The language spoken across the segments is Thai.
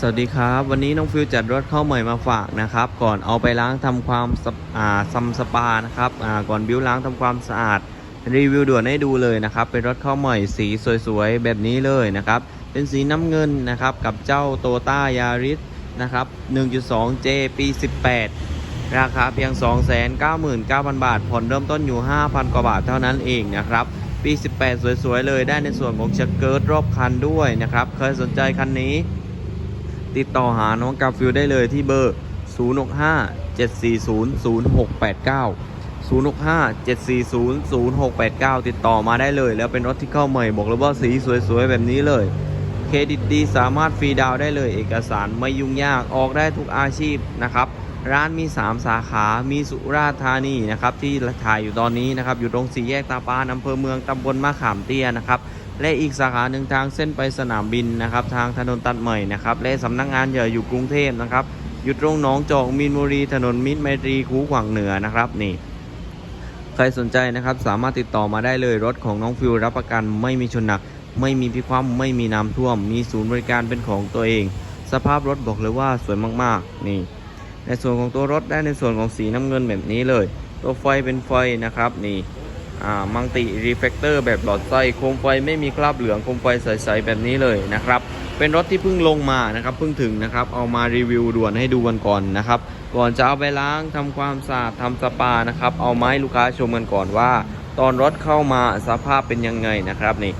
สวัสดีครับ วันนี้น้องฟิวจัดรถเข้าใหม่มาฝากนะครับ ก่อนเอาไปล้างทำความสะอ่าซัมสปานะครับอ่าก่อนบิวล้างทำความสะอาด รีวิวด่วนให้ดูเลยนะครับ เป็นรถเข้าใหม่สีสวยๆ แบบนี้เลยนะครับ เป็นสีน้ำเงินนะครับ กับเจ้าโตต้ายาริสนะครับ 1.2J ปี 18 ราคาเพียง 299,000 บาท ผ่อนเริ่มต้นอยู่ 5,000 กว่าบาทเท่านั้นเองนะครับปี 18 สวยๆ เลยได้ในส่วนของเชักเกิร์ตรอบคันด้วยนะครับ เคยสนใจคันนี้ ติดต่อหาน้องกาฟิลได้เลยที่เบอร์ 065 740 0689 065 740 0689 ติดต่อมาได้เลย แล้วเป็นรถที่เข้าใหม่ บอกเลยว่าสีสวยๆ แบบนี้เลย เครดิตดีสามารถฟรีดาวได้เลย เอกสารไม่ยุ่งยากออกได้ทุกอาชีพนะครับ ร้านมี 3 สาขามีสุราษฎร์ธานีนะครับ ที่ถ่ายอยู่ตอนนี้นะครับ อยู่ตรงสี่แยกตาปานอำเภอเมืองตำบลมะขามเตี้ยนะครับ และอีกสาขาหนึ่งทางเส้นไปสนามบินนะครับ ทางถนนตัดใหม่นะครับ และสำนักงานใหญ่อยู่กรุงเทพนะครับ อยู่ตรงหนองจอกมีนบุรีถนนมิตรไมตรีคูขวางเหนือนะครับนี่ใครสนใจนะครับสามารถติดต่อมาได้เลยรถของน้องฟิวรับประกันไม่มีชนหนัก ไม่มีพิความไม่มีน้ำท่วม มีศูนย์บริการเป็นของตัวเอง สภาพรถบอกเลยว่าสวยมากๆนี่ ในส่วนของตัวรถได้ในส่วนของสีน้ำเงินแบบนี้เลย ตัวไฟเป็นไฟนะครับนี่ มังติรีเฟกเตอร์แบบหลอดไส้โคมไฟไม่มีคราบเหลืองโคมไฟใสๆแบบนี้เลยนะครับ เป็นรถที่เพิ่งลงมานะครับเพิ่งถึงนะครับเอามารีวิวด่วนให้ดูกันก่อนนะครับ ก่อนจะเอาไปล้างทำความสะอาดทำสปานะครับเอาไม้ลูกค้าชมกันก่อนว่า ตอนรถเข้ามาสภาพเป็นยังไงนะครับนี่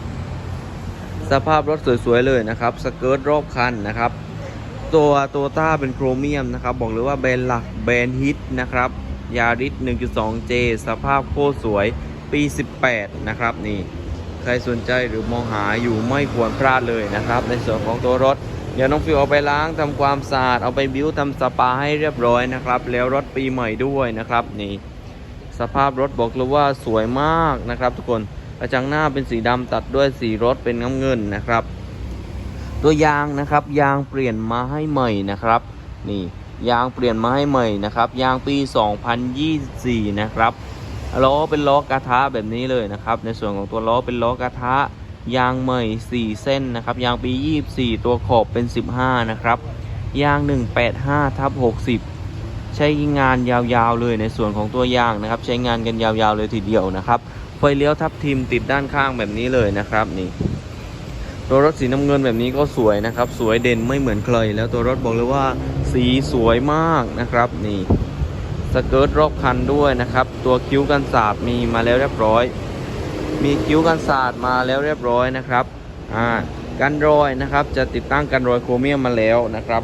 สภาพรถสวยๆเลยนะครับสเกิร์ตรอบคันนะครับ ตัวตัวต้าเป็นโครเมียมนะครับบอกเลยว่าแบรนด์หลักแบรนด์ฮิตนะครับยาริส 1.2J สภาพโคตรสวย ปี 18 นะครับนี่ใครสนใจหรือมองหาอยู่ไม่ควรพลาดเลยนะครับ ในส่วนของตัวรถ เดี๋ยวน้องฟิวเอาไปล้างทำความสะอาดเอาไปบิ้วทำสปาให้เรียบร้อยนะครับ แล้วรถปีใหม่ด้วยนะครับนี่สภาพรถบอกเลยว่าสวยมากนะครับ ทุกคนกระจังหน้าเป็นสีดำตัดด้วยสีรถเป็นน้ำเงินนะครับ ตัวยางนะครับ ยางเปลี่ยนมาให้ใหม่นะครับ นี่ยางเปลี่ยนมาให้ใหม่นะครับ ยางปี 2024 นะครับ ล้อเป็นล้อกระทะแบบนี้เลยนะครับ ในส่วนของตัวล้อเป็นล้อกระทะยางใหม่ 4 เส้นนะครับ ยางปี 24 ตัวขอบเป็น 15 นะครับ ยาง 185ทับ60 ใช้งานยาวๆเลยในส่วนของตัวยางนะครับ ใช้งานกันยาวๆเลยทีเดียวนะครับ ไฟเลี้ยวทับทิมติดด้านข้างแบบนี้เลยนะครับนี่ตัวรถสีน้ำเงินแบบนี้ก็สวยนะครับ สวยเด่นไม่เหมือนใครแล้วตัวรถบอกเลยว่าสีสวยมากนะครับนี่ สเกิร์ตรอบคันด้วยนะครับ ตัวคิ้วกันสาดมีมาแล้วเรียบร้อย มีคิ้วกันสาดมาแล้วเรียบร้อยนะครับอ่ากันรอยนะครับ จะติดตั้งกันรอยโครเมียมมาแล้วนะครับ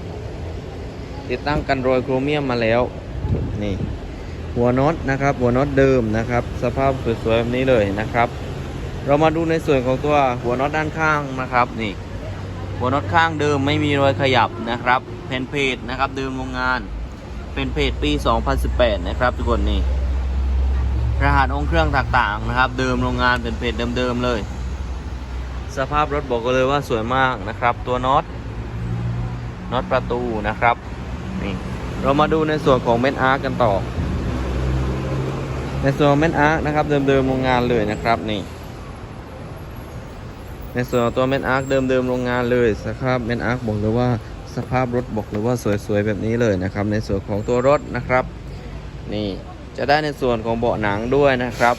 ติดตั้งกันรอยโครเมียมมาแล้วนี่หัวน็อตนะครับ หัวน็อตเดิมนะครับ สภาพสวยๆแบบนี้เลยนะครับ เรามาดูในส่วนของตัวหัวน็อตด้านข้างนะครับนี่หัวน็อตข้างเดิมไม่มีรอยขยับนะครับแผ่นเพจนะครับเดิมโรงงาน เป็นเพจปี 2018 นะครับทุกคนนี่รหัสองค์เครื่องต่างๆนะครับ เดิมโรงงานเป็นเพจเดิมๆเลย สภาพรถบอกเลยว่าสวยมากนะครับ ตัวน็อตน็อตประตูนะครับนี่เรามาดูในส่วนของเมนอาร์กันต่อ ในส่วนเมนอาร์นะครับ เดิมๆโรงงานเลยนะครับนี่ ในส่วนของตัวเมนอาร์เดิมๆโรงงานเลยสภาพเมนอาร์บอกเลยว่า สภาพรถบอกเลยว่าสวยๆแบบนี้เลยนะครับ ในส่วนของตัวรถนะครับ นี่จะได้ในส่วนของเบาะหนังด้วยนะครับ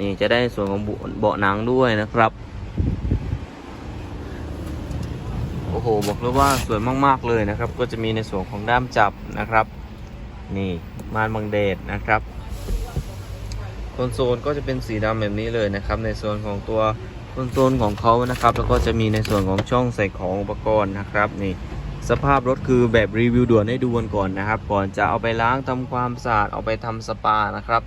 นี่จะได้ในส่วนของเบาะหนังด้วยนะครับโอ้โหบอกเลยว่าสวยมากๆเลยนะครับ ก็จะมีในส่วนของด้ามจับนะครับ นี่มานบังเดดนะครับคอนโซลก็จะเป็นสีดำแบบนี้เลยนะครับ ในส่วนของตัว คอนโซลของเขานะครับ แล้วก็จะมีในส่วนของช่องใส่ของอุปกรณ์นะครับนี่สภาพรถคือแบบรีวิวด่วนให้ดูกันก่อนนะครับ ก่อนจะเอาไปล้างทำความสะอาดเอาไปทำสปานะครับ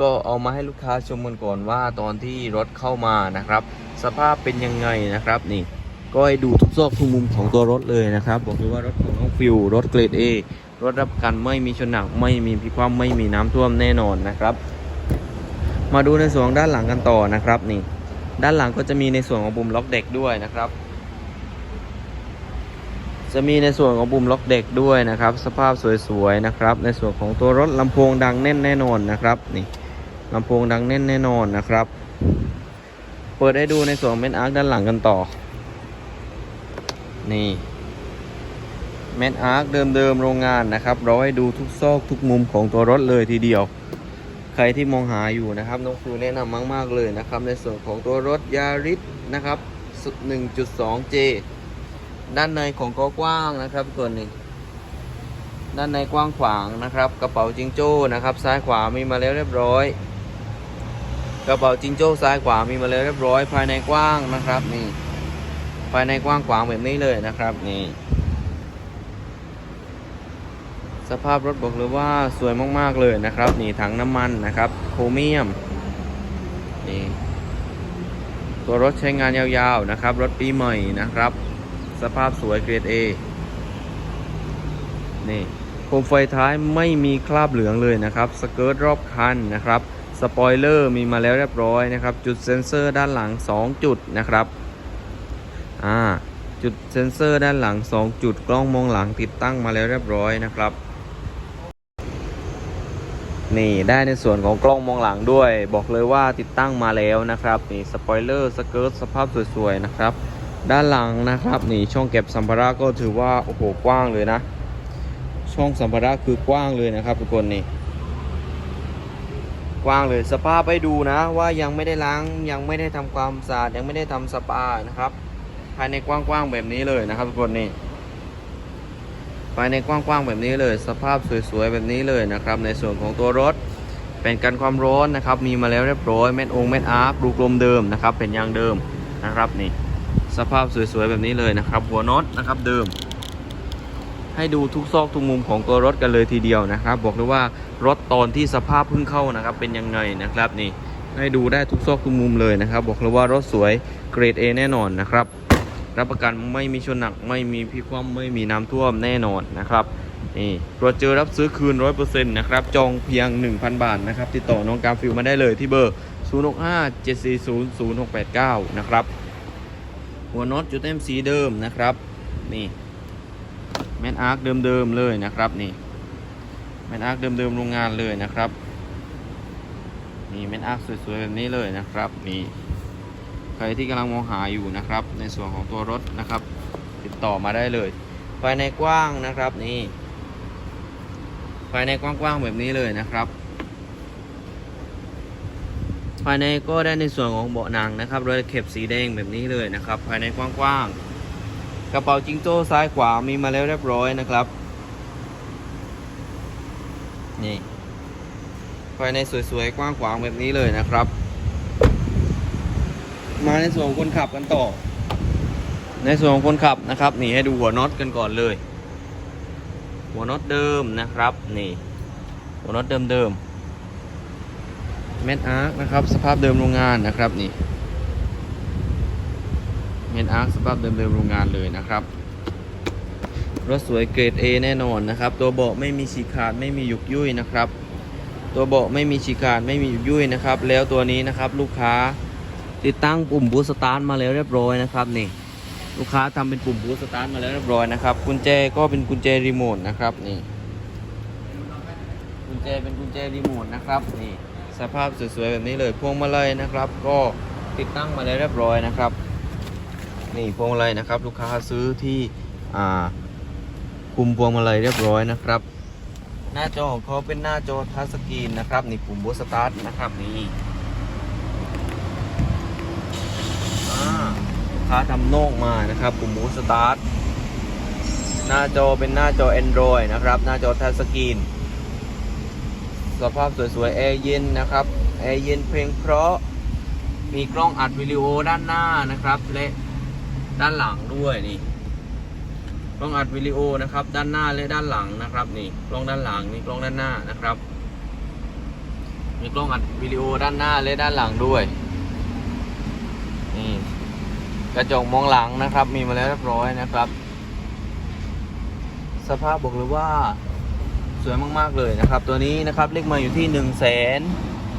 ก็เอามาให้ลูกค้าชมกันก่อนว่าตอนที่รถเข้ามานะครับ สภาพเป็นยังไงนะครับนี่ก็ให้ดูทุกซอกทุกมุมของตัวรถเลยนะครับบอกเลยว่ารถของน้องฟิวรถเกรด A รถรับประกันไม่มีชนหนักไม่มีพิกคว่ำไม่มีน้ำท่วมแน่นอนนะครับ มาดูในส่วนด้านหลังกันต่อนะครับนี่ ด้านหลังก็จะมีในส่วนของปุ่มล็อกเด็กด้วยนะครับ จะมีในส่วนของปุ่มล็อกเด็กด้วยนะครับ สภาพสวยๆนะครับ ในส่วนของตัวรถลำโพงดังแน่นแน่นอนนะครับนี่ลำโพงดังแน่นแน่นอนนะครับ เปิดให้ดูในส่วนเมนอาร์คด้านหลังกันต่อ นี่แมนอาร์คเดิมๆโรงงานนะครับ เราให้ดูทุกซอกทุกมุมของตัวรถเลยทีเดียว ครที่มองหาอยู่นะครับน้องฟิวแนะนำมาก ๆ เลยนะครับ ในส่วนของตัวรถยาริสนะครับสุด 1.2J ด้านในของก็กว้างนะครับส่วนหนึ่งด้านในกว้างขวางนะครับ กระเป๋าจิงโจ้นะครับ ซ้ายขวามีมาแล้วเรียบร้อย กระเป๋าจิงโจ้ซ้ายขวามีมาแล้วเรียบร้อย ภายในกว้างนะครับนี่ภายในกว้างขวางแบบนี้เลยนะครับนี่ สภาพรถบอกเลยว่าสวยมาก ๆ เลยนะครับ นี่ถังน้ำมันนะครับโครเมียม นี่ ตัวรถใช้งานยาวๆนะครับ รถปีใหม่นะครับ สภาพสวยเกรด A นี่โคมไฟท้ายไม่มีคราบเหลืองเลยนะครับ สเกิร์ตรอบคันนะครับสปอยเลอร์มีมาแล้วเรียบร้อยนะครับ จุดเซ็นเซอร์ด้านหลัง 2 จุดนะครับอ่าจุดเซ็นเซอร์ด้านหลัง 2 จุดกล้องมองหลังติดตั้งมาแล้วเรียบร้อยนะครับ นี่ได้ในส่วนของกล้องมองหลังด้วย บอกเลยว่าติดตั้งมาแล้วนะครับนี่สปอยเลอร์สเกิร์ตสภาพสวยๆนะครับ ด้านหลังนะครับนี่ช่องเก็บสัมภาระก็ถือว่าโอ้โหกว้างเลยนะ ช่องสัมภาระคือกว้างเลยนะครับทุกคนนี่กว้างเลยสภาพให้ดูนะ ว่ายังไม่ได้ล้างยังไม่ได้ทำความสะอาดยังไม่ได้ทำสปานะครับ ภายในกว้างๆแบบนี้เลยนะครับทุกคนนี่ ภายในกว้างๆแบบนี้เลย สภาพสวยๆแบบนี้เลยนะครับ ในส่วนของตัวรถเป็นกันความร้อนนะครับ มีมาแล้วเรียบร้อยแม่นองค์แม่นอาร์ครูกลมเดิมนะครับ เป็นยางเดิมนะครับนี่ สภาพสวยๆแบบนี้เลยนะครับ หัวน็อตนะครับเดิม ให้ดูทุกซอกทุกมุมของตัวรถกันเลยทีเดียวนะครับ บอกเลยว่ารถตอนที่สภาพเพิ่งเข้านะครับ เป็นยังไงนะครับนี่ ให้ดูได้ทุกซอกทุกมุมเลยนะครับ บอกเลยว่ารถสวยเกรด A แน่นอนนะครับ รับประกันไม่มีชนหนักไม่มีพิคว่ำไม่มีน้ำท่วมแน่นอนนะครับนี่ตรวจเจอรับซื้อคืน 100%นะครับ จองเพียง 1,000 บาทนะครับ ติดต่อน้องกาฟิลมาได้เลยที่เบอร์ 065 740 0689 นะครับ หัวน็อตจุดเต็มสีเดิมนะครับ นี่แมนอาร์คเดิมๆเลยนะครับนี่แมนอาร์คเดิมๆโรงงานเลยนะครับนี่แมนอาร์คสวยๆแบบนี้เลยนะครับนี่ ใครที่กำลังมองหาอยู่นะครับ ในส่วนของตัวรถนะครับ ติดต่อมาได้เลย ภายในกว้างนะครับนี่ภายในกว้างๆแบบนี้เลยนะครับ ภายในก็ได้ในส่วนของเบาะหนังนะครับรอยเข็บสีแดงแบบนี้เลยนะครับ ภายในกว้างๆกระเป๋าจิงโจ้ซ้ายขวามีมาแล้วเรียบร้อยนะครับนี่ภายในสวยๆกว้างขวางแบบนี้เลยนะครับ มาในส่วนของคนขับกันต่อ ในส่วนของคนขับนะครับ นี่ให้ดูหัวน็อตกันก่อนเลย หัวน็อตเดิมนะครับ นี่ หัวน็อตเดิมๆแมนอาร์คนะครับ สภาพเดิมโรงงานนะครับนี่เมนอาร์คสภาพเดิมๆโรงงานเลยนะครับรถสวยเกรด A แน่นอนนะครับ ตัวเบาะไม่มีฉีกขาดไม่มียุกยุ่ยนะครับ ตัวเบาะไม่มีฉีกขาดไม่มียุกยุ่ยนะครับ แล้วตัวนี้นะครับลูกค้า ติดตั้งปุ่มบูสตาร์ทมาแล้วเรียบร้อยนะครับนี่ ลูกค้าทำเป็นปุ่มบูสตาร์ทมาแล้วเรียบร้อยนะครับกุญแจก็เป็นกุญแจรีโมทนะครับนี่กุญแจเป็นกุญแจรีโมทนะครับนี่สภาพสวยๆแบบนี้เลยพวงมาลัยนะครับ ก็ติดตั้งมาแล้วเรียบร้อยนะครับ นี่พวงมาลัยนะครับ ลูกค้าซื้อที่อ่าคุมพวงมาลัยเรียบร้อยนะครับ หน้าจอของเขาเป็นหน้าจอทัชสกรีนนะครับนี่ปุ่มบูสตาร์ทนะครับนี่อ่าลูก ค้าทำโนกมานะครับปุ่มบูสตาร์ทหน้าจอเป็นหน้าจอ Android นะครับ หน้าจอทัชสกรีนสภาพสวยๆแอร์เย็นนะครับแอร์เย็นเพลงเพราะมีกล้องอัดวิดีโอด้านหน้านะครับและด้านหลังด้วยนี่กล้องอัดวิดีโอนะครับ ด้านหน้าและด้านหลังนะครับ นี่กล้องด้านหลังนี่กล้องด้านหน้านะครับ มีกล้องอัดวิดีโอด้านหน้าและด้านหลังด้วย กระจกมองหลังนะครับ มีมาแล้วเรียบร้อยนะครับ สภาพบอกเลยว่าสวยมากๆเลยนะครับ ตัวนี้นะครับเลขมาอยู่ที่1นึ่งแสน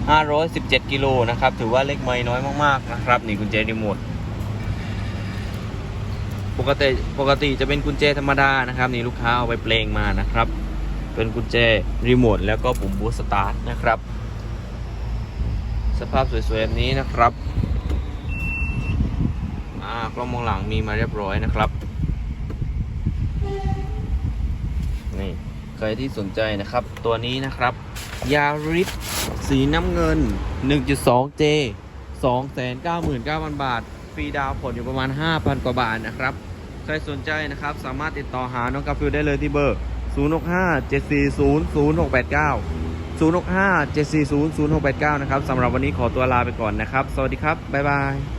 ห้าร้อยสิบเจ็ดกิโลนะครับถือว่าเลขไม้น้อยมากๆนะครับนี่กุญแจรีโมทปกติปกติจะเป็นกุญแจธรรมดานะครับนี่ลูกค้าเอาไปเปลงมานะครับ เป็นกุญแจรีโมทแล้วก็ปุ่มบูสตาร์ทนะครับ สภาพสวยๆแบบนี้นะครับากล้องมองหลังมีมาเรียบร้อยนะครับนี่ใครที่สนใจนะครับ ตัวนี้นะครับยาริสสีน้ำเงิน 1.2J 299,000 บาท ฟรีดาวผ่อนอยู่ประมาณ 5,000 กว่าบาทนะครับ ใครสนใจนะครับ สามารถติดต่อหาน้องกาฟิลได้เลยที่เบอร์ 065 740 0689 065 740 0689 นะครับสำหรับวันนี้ขอตัวลาไปก่อนนะครับ สวัสดีครับ บ๊ายบาย